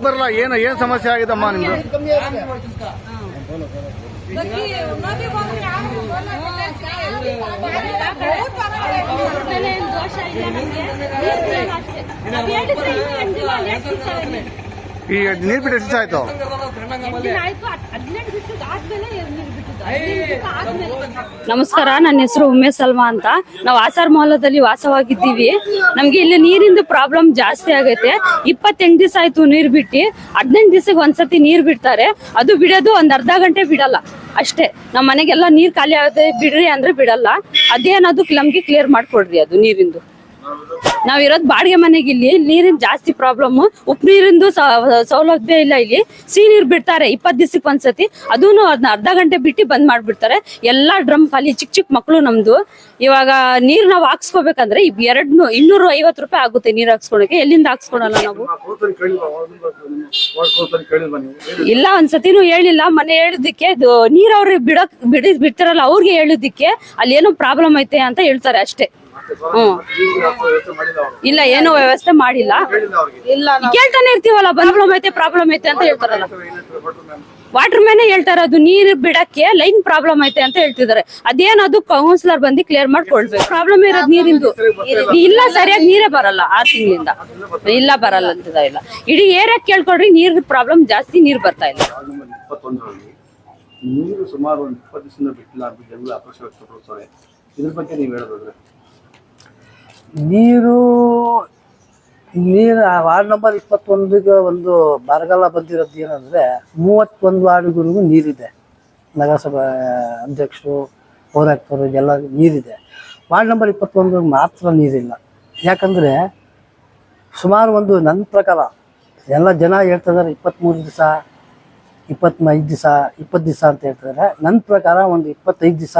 ಯಾಕೆ ಬರಲ್ಲ ಏನು ಏನ್ ಸಮಸ್ಯೆ ಆಗಿದಮ್ಮ ನಿಮ್ದು? ಈ ನೀರ್ ಬಿಟ್ಟು ಎಷ್ಟು ಆಯ್ತು? ನಮಸ್ಕಾರ ನನ್ನ ಹೆಸರು ಉಮೇಶ್ ಸಲ್ಮಾ ಅಂತ. ನಾವು ಆಸಾರ್ ಮೊಹಲ್ಲದಲ್ಲಿ ವಾಸವಾಗಿದ್ದೀವಿ. ನಮ್ಗೆ ಇಲ್ಲಿ ನೀರಿಂದು ಪ್ರಾಬ್ಲಮ್ ಜಾಸ್ತಿ ಆಗೈತೆ. ಇಪ್ಪತ್ತೆಂಟು ದಿವಸ ಆಯ್ತು ನೀರ್ ಬಿಟ್ಟು. ಹದಿನೆಂಟು ದಿವಸಕ್ಕೆ ಒಂದ್ಸತಿ ನೀರ್ ಬಿಡ್ತಾರೆ. ಅದು ಬಿಡೋದು ಒಂದ್ ಅರ್ಧ ಗಂಟೆ ಬಿಡಲ್ಲ. ಅಷ್ಟೇ. ನಮ್ಮ ಮನೆಗೆಲ್ಲ ನೀರ್ ಖಾಲಿ ಆಗುತ್ತೆ ಬಿಡ್ರಿ ಅಂದ್ರೆ ಬಿಡಲ್ಲ. ಅದೇನದು ನಮ್ಗೆ ಕ್ಲಿಯರ್ ಮಾಡ್ಕೊಡ್ರಿ ಅದು ನೀರಿಂದು. ನಾವಿರೋದು ಬಾಡಿಗೆ ಮನೆಗೆ ಇಲ್ಲಿ ನೀರಿನ ಜಾಸ್ತಿ ಪ್ರಾಬ್ಲಮ್ ಉಪ್ ನೀರಿಂದು ಸೌಲಭ್ಯ ಇಲ್ಲ ಇಲ್ಲಿ. ಸಿಹಿ ನೀರು ಬಿಡ್ತಾರೆ ಇಪ್ಪತ್ ದಿವಸಕ್ಕೆ ಒಂದ್ಸತಿ. ಅದೂನು ಅದ್ನ ಅರ್ಧ ಗಂಟೆ ಬಿಟ್ಟು ಬಂದ್ ಮಾಡ್ಬಿಡ್ತಾರೆ. ಎಲ್ಲಾ ಡ್ರಮ್ ಖಾಲಿ ಚಿಕ್ಕ ಚಿಕ್ಕ ಮಕ್ಕಳು ನಮ್ದು. ಇವಾಗ ನೀರ್ ನಾವು ಹಾಕ್ಸ್ಕೋಬೇಕಂದ್ರೆ ಎರಡ್ ಇನ್ನೂರ ಐವತ್ತು ರೂಪಾಯಿ ಆಗುತ್ತೆ ನೀರ್ ಹಾಕ್ಸ್ಕೊಳಕ್ಕೆ. ಎಲ್ಲಿಂದ ಹಾಕ್ಸ್ಕೊಳಲ್ಲ ನಾವು? ಇಲ್ಲ ಒಂದ್ಸತಿನೂ ಹೇಳಿಲ್ಲ. ಮನೆ ಹೇಳಿದ್ದಕ್ಕೆ ನೀರ್ ಅವ್ರಿಗೆ ಬಿಡಕ್ ಬಿಡಿ ಬಿಡ್ತಾರಲ್ಲ ಅವ್ರಿಗೆ ಹೇಳಿದ್ದಕ್ಕೆ ಅಲ್ಲಿ ಏನೋ ಪ್ರಾಬ್ಲಮ್ ಐತೆ ಅಂತ ಹೇಳ್ತಾರೆ ಅಷ್ಟೇ. ಇಲ್ಲ, ಏನು ವ್ಯವಸ್ಥೆ ಮಾಡಿಲ್ಲ. ಇಲ್ಲ ಕೇಳ್ತಾನೆ ಇರ್ತೀವಲ್ಲ ಪ್ರಾಬ್ಲಮ್ ಐತೆ ಪ್ರಾಬ್ಲಮ್ ಐತೆ ಅಂತ ಹೇಳ್ತಾರಲ್ಲ. ವಾಟರ್ ಮ್ಯಾನೇ ಹೇಳ್ತಾರೆ, ಅದು ನೀರು ಬಿಡಕ್ಕೆ ಲೈನ್ ಪ್ರಾಬ್ಲಮ್ ಐತೆ ಅಂತ ಹೇಳ್ತಿದ್ದಾರೆ. ಅದೇನದು ಕೌನ್ಸಿಲರ್ ಬಂದು ಕ್ಲಿಯರ್ ಮಾಡ್ಕೊಳ್ಬೇಕು. ಪ್ರಾಬ್ಲಮ್ ಇರೋದು ನೀರಿಂದು. ಇಲ್ಲ, ಸರಿಯಾಗಿ ನೀರೇ ಬರಲ್ಲ ಆ ತಿಂಗಳಿಂದ. ಇಲ್ಲ, ಬರಲ್ಲ ಅಂತ ಇಲ್ಲ. ಇಡೀ ಏರಿಯಾಕ್ ಕೇಳ್ಕೊಡ್ರಿ ನೀರ್ ಪ್ರಾಬ್ಲಮ್ ಜಾಸ್ತಿ, ನೀರ್ ಬರ್ತಾ ಇಲ್ಲ. ನೀರು ಸುಮಾರು ಒಂದು ಇಪ್ಪತ್ತು ದಿವಸದಿಂದ ಬಿಟ್ಟಿಲ್ಲ ಅಂತ ಜನಗಳು ಆಕ್ರೋಶ ವ್ಯಕ್ತಪಡಿಸ್ತಾರೆ. ಇದ್ರ ಬಗ್ಗೆ ನೀವು ಹೇಳೋದಾದ್ರೆ? ನೀರು ನೀರು ವಾರ್ಡ್ ನಂಬರ್ ಇಪ್ಪತ್ತೊಂದಿಗೆ ಒಂದು ಬರಗಾಲ ಬಂದಿರೋದು ಏನಂದರೆ ಮೂವತ್ತೊಂದು ವಾರ್ಡ್ಗಳಿಗೂ ನೀರಿದೆ. ನಗರಸಭಾ ಅಧ್ಯಕ್ಷರು, ಪೌರಾಯುಕ್ತರು, ಎಲ್ಲ ನೀರಿದೆ. ವಾರ್ಡ್ ನಂಬರ್ ಇಪ್ಪತ್ತೊಂದು ಮಾತ್ರ ನೀರಿಲ್ಲ. ಯಾಕಂದರೆ ಸುಮಾರು ಒಂದು ನನ್ನ ಪ್ರಕಾರ ಎಲ್ಲ ಜನ ಹೇಳ್ತಿದ್ದಾರೆ ಇಪ್ಪತ್ತ್ಮೂರು ದಿವಸ, ಇಪ್ಪತ್ತೈದು ದಿವಸ, ಇಪ್ಪತ್ತು ದಿವಸ ಅಂತ ಹೇಳ್ತಿದ್ದಾರೆ ನನ್ನ ಪ್ರಕಾರ ಒಂದು ಇಪ್ಪತ್ತೈದು ದಿವಸ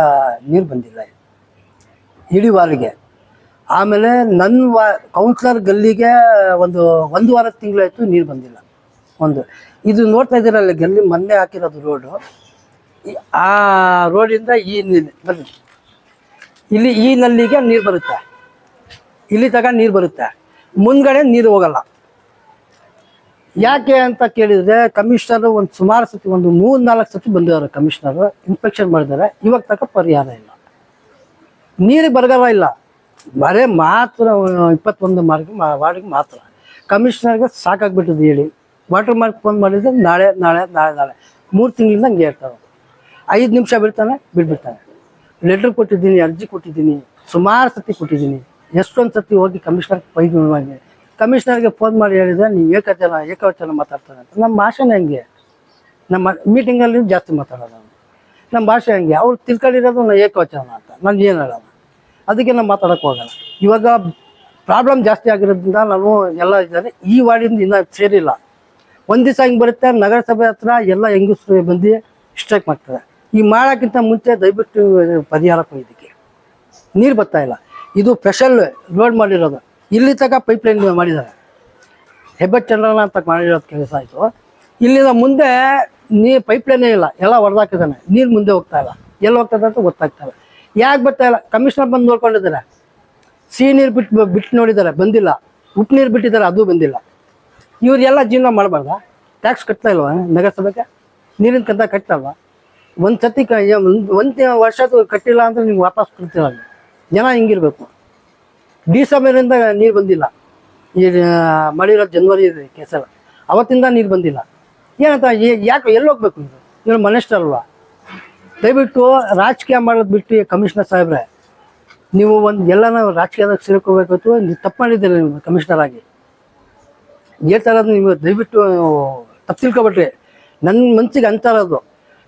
ನೀರು ಬಂದಿಲ್ಲ ಇಡೀ ವಾರಿಗೆ ಆಮೇಲೆ ನನ್ನ ವಾ ಕೌನ್ಸಿಲರ್ ಗಲ್ಲಿಗೆ ಒಂದು ಒಂದು ವಾರದ ತಿಂಗಳಾಯಿತು ನೀರು ಬಂದಿಲ್ಲ. ಒಂದು. ಇದು ನೋಡ್ತಾ ಇದ್ದೀರಲ್ಲ ಗಲ್ಲಿ ಮೊನ್ನೆ ಹಾಕಿರೋದು ರೋಡು ಆ ರೋಡಿಂದ ಈ ಬನ್ನಿ ಇಲ್ಲಿ ಈ ನಲ್ಲಿಗೆ ನೀರು ಬರುತ್ತೆ. ಇಲ್ಲಿ ತಗ ನೀರು ಬರುತ್ತೆ. ಮುಂದ್ಗಡೆ ನೀರು ಹೋಗಲ್ಲ. ಯಾಕೆ ಅಂತ ಕೇಳಿದ್ರೆ ಕಮಿಷನರ್ ಒಂದು ಸುಮಾರು ಸತಿ, ಒಂದು ಮೂರು ನಾಲ್ಕು ಸತಿ ಬಂದಿದ್ದಾರೆ ಕಮಿಷನರ್ ಇನ್ಸ್ಪೆಕ್ಷನ್ ಮಾಡಿದ್ದಾರೆ. ಇವಾಗ ತಕ ಪರಿಹಾರ ಇಲ್ಲ. ನೀರಿಗೆ ಬರಗಾಲ ಇಲ್ಲ. ಬರೇ ಮಾತ್ರ ಇಪ್ಪತ್ತೊಂದು ಮಾರ್ಕ್ ವಾರ್ಡ್ಗೆ ಮಾತ್ರ. ಕಮಿಷನರ್ಗೆ ಸಾಕಾಗ್ಬಿಟ್ಟಿದೆ ಹೇಳಿ. ವಾಟರ್ ಮಾರ್ಕ್ ಫೋನ್ ಮಾಡಿದ್ರೆ ನಾಳೆ ನಾಳೆ ನಾಳೆ ನಾಳೆ. ಮೂರು ತಿಂಗಳಿಂದ ಹಂಗೆ ಹೇಳ್ತಾರೆ ಐದು ನಿಮಿಷ ಬಿಡ್ತಾನೆ ಬಿಟ್ಬಿಡ್ತಾನೆ ಲೆಟ್ರ್ ಕೊಟ್ಟಿದ್ದೀನಿ, ಅರ್ಜಿ ಕೊಟ್ಟಿದ್ದೀನಿ, ಸುಮಾರು ಸತಿ ಕೊಟ್ಟಿದ್ದೀನಿ. ಎಷ್ಟೊಂದು ಸತಿ ಹೋಗಿ ಕಮಿಷನರ್ ಪೈಗಿ ಕಮಿಷನರ್ಗೆ ಫೋನ್ ಮಾಡಿ ಹೇಳಿದ್ರೆ ನೀವು ಏಕವಚನ ಏಕವಚನ ಮಾತಾಡ್ತಾರೆ ಅಂತ. ನಮ್ಮ ಭಾಷೆನೇ ಹಂಗೆ. ನಮ್ಮ ಮೀಟಿಂಗಲ್ಲಿ ಜಾಸ್ತಿ ಮಾತಾಡೋದು ನಮ್ಮ ಭಾಷೆ ಹಂಗೆ. ಅವ್ರು ತಿಳ್ಕೊಂಡಿರೋದು ನಾನು ಏಕವಚನ ಅಂತ. ನಾನು ಏನು ಹೇಳೋಣ ಅದಕ್ಕೆ ನಾವು ಮಾತಾಡೋಕೆ ಹೋಗಲ್ಲ. ಇವಾಗ ಪ್ರಾಬ್ಲಮ್ ಜಾಸ್ತಿ ಆಗಿರೋದ್ರಿಂದ ನಾನು ಎಲ್ಲ ಇದ್ದಾರೆ. ಈ ವಾರ್ಡಿಂದ ಇನ್ನೂ ಸೇರಿಲ್ಲ. ಒಂದು ದಿವಸ ಹಿಂಗೆ ಬರುತ್ತೆ, ನಗರಸಭೆ ಹತ್ರ ಎಲ್ಲ ಹೆಂಗಸರು ಬಂದು ಸ್ಟ್ರೈಕ್ ಮಾಡ್ತಾರೆ. ಈ ಮಾಡೋಕ್ಕಿಂತ ಮುಂಚೆ ದಯವಿಟ್ಟು ಪರಿಹಾರ ಕೊಡಿ ಇದಕ್ಕೆ ನೀರು ಬರ್ತಾ ಇಲ್ಲ. ಇದು ಸ್ಪೆಷಲ್ ರೋಡ್ ಮಾಡಿರೋದು. ಇಲ್ಲಿ ತನಕ ಪೈಪ್ ಲೈನ್ ಮಾಡಿದ್ದಾರೆ. ಹೆಬ್ಬೆಟ್ ಚಂದ್ರನ ಅಂತ ಮಾಡಿರೋದು ಕೆಲಸ ಆಯಿತು ಇಲ್ಲಿಂದ ಮುಂದೆ ನೀ ಪೈಪ್ ಲೈನೇ ಇಲ್ಲ. ಎಲ್ಲ ಹೊಡೆದಾಕಿದ್ದಾನೆ. ನೀರು ಮುಂದೆ ಹೋಗ್ತಾ ಇಲ್ಲ. ಎಲ್ಲಿ ಹೋಗ್ತದೆ ಅಂತ ಗೊತ್ತಾಗ್ತಾ ಇಲ್ಲ. ಯಾಕೆ ಬರ್ತಾ ಇಲ್ಲ? ಕಮಿಷನರ್ ಬಂದು ನೋಡ್ಕೊಂಡಿದ್ದಾರೆ ಸಿಹಿ ನೀರು ಬಿಟ್ಟು ಬಿಟ್ಟು ನೋಡಿದ್ದಾರೆ ಬಂದಿಲ್ಲ. ಉಪ್ಪು ನೀರು ಬಿಟ್ಟಿದ್ದಾರೆ ಅದು ಬಂದಿಲ್ಲ. ಇವರೆಲ್ಲ ಜೀವನ ಮಾಡಬಾರ್ದ? ಟ್ಯಾಕ್ಸ್ ಕಟ್ತಾ ಇಲ್ವಾ ನಗರಸಭೆಗೆ? ನೀರಿನ ಕಂತ ಕಟ್ತಲ್ವಾ? ಒಂದು ಸತಿ ಕ ಒಂದು ಒಂದು ವರ್ಷ ಕಟ್ಟಿಲ್ಲ ಅಂದ್ರೆ ನೀವು ವಾಪಸ್ ಕೊಡ್ತೀರಾ? ಜನ ಹಿಂಗಿರ್ಬೇಕು. ಡಿಸೆಂಬರಿಂದ ನೀರು ಬಂದಿಲ್ಲ. ಮಾಡಿರೋ ಜನವರಿ ಕೆಸರ. ಅವತ್ತಿಂದ ನೀರು ಬಂದಿಲ್ಲ. ಏನಂತ ಯಾಕೆ ಎಲ್ಲಿ ಹೋಗ್ಬೇಕು ಇದು? ಇವ್ರು ದಯವಿಟ್ಟು ರಾಜಕೀಯ ಮಾಡೋದು ಬಿಟ್ಟು ಕಮಿಷನರ್ ಸಾಹೇಬ್ರೆ, ನೀವು ಒಂದು ಎಲ್ಲನ ರಾಜಕೀಯದಾಗ ಸೇರ್ಕೋಬೇಕಾಯ್ತು ನೀವು ತಪ್ಪು ಮಾಡಿದ್ದೀರಿ ನೀವು ಕಮಿಷನರ್ ಆಗಿ. ಇರೋದು ನೀವು ದಯವಿಟ್ಟು ತಪ್ಪು ತಿಳ್ಕೊಬಿಟ್ರಿ. ನನ್ನ ಮನಸ್ಸಿಗೆ ಅಂತಾರದು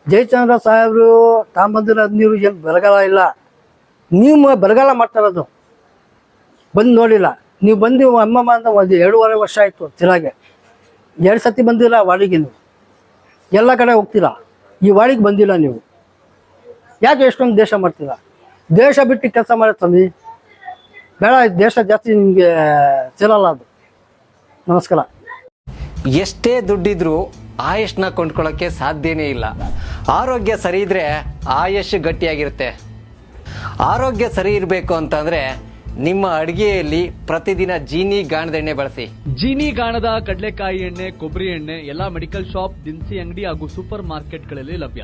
ಜಯಚಂದ್ರ ಸಾಹೇಬರು ತಾಂಬಂದಿರೋದು ನೀರು ಏನು ಬರಗಾಲ ಇಲ್ಲ. ನೀವು ಬರಗಾಲ ಮಾಡ್ತಾ ಇರೋದು. ಬಂದು ನೋಡಿಲ್ಲ. ನೀವು ಬಂದು ಅಮ್ಮಮ್ಮ ಅಂತ ಒಂದು ಎರಡೂವರೆ ವರ್ಷ ಆಯಿತು ತಿರಾಗೆ ಎರಡು ಸತಿ ಬಂದಿಲ್ಲ ವಾಡಿಗೆ ನೀವು. ಎಲ್ಲ ಕಡೆ ಹೋಗ್ತೀರಾ. ಈ ವಾಡಿಗೆ ಬಂದಿಲ್ಲ ನೀವು. ಯಾಕೆ ಎಷ್ಟೊಂದು ದೇಶ ಮಾಡ್ತಿಲ್ಲ? ದೇಶ ಬಿಟ್ಟು ಕೆಲಸ ಮಾಡೋ ತಂದಿ? ಬೇಡ ದೇಶ ಜಾಸ್ತಿ ನಿಮಗೆ ಸೇರಲ್ಲ ಅದು. ನಮಸ್ಕಾರ. ಎಷ್ಟೇ ದುಡ್ಡಿದ್ರೂ ಆಯುಷ್ನ ಕೊಂಡ್ಕೊಳ್ಳೋಕೆ ಸಾಧ್ಯನೇ ಇಲ್ಲ. ಆರೋಗ್ಯ ಸರಿ ಇದ್ರೆ ಆಯುಷ್ ಗಟ್ಟಿಯಾಗಿರುತ್ತೆ. ಆರೋಗ್ಯ ಸರಿ ಇರಬೇಕು ಅಂತಂದ್ರೆ ನಿಮ್ಮ ಅಡಿಗೆಯಲ್ಲಿ ಪ್ರತಿದಿನ ಜೀನಿ ಗಾಣದ ಎಣ್ಣೆ ಬಳಸಿ. ಜೀನಿ ಗಾಣದ ಕಡಲೆಕಾಯಿ ಎಣ್ಣೆ ಕೊಬ್ಬರಿ ಎಣ್ಣೆ ಎಲ್ಲಾ ಮೆಡಿಕಲ್ ಶಾಪ್ ದಿನಸಿ ಅಂಗಡಿ ಹಾಗೂ ಸೂಪರ್ ಮಾರ್ಕೆಟ್ಗಳಲ್ಲಿ ಲಭ್ಯ.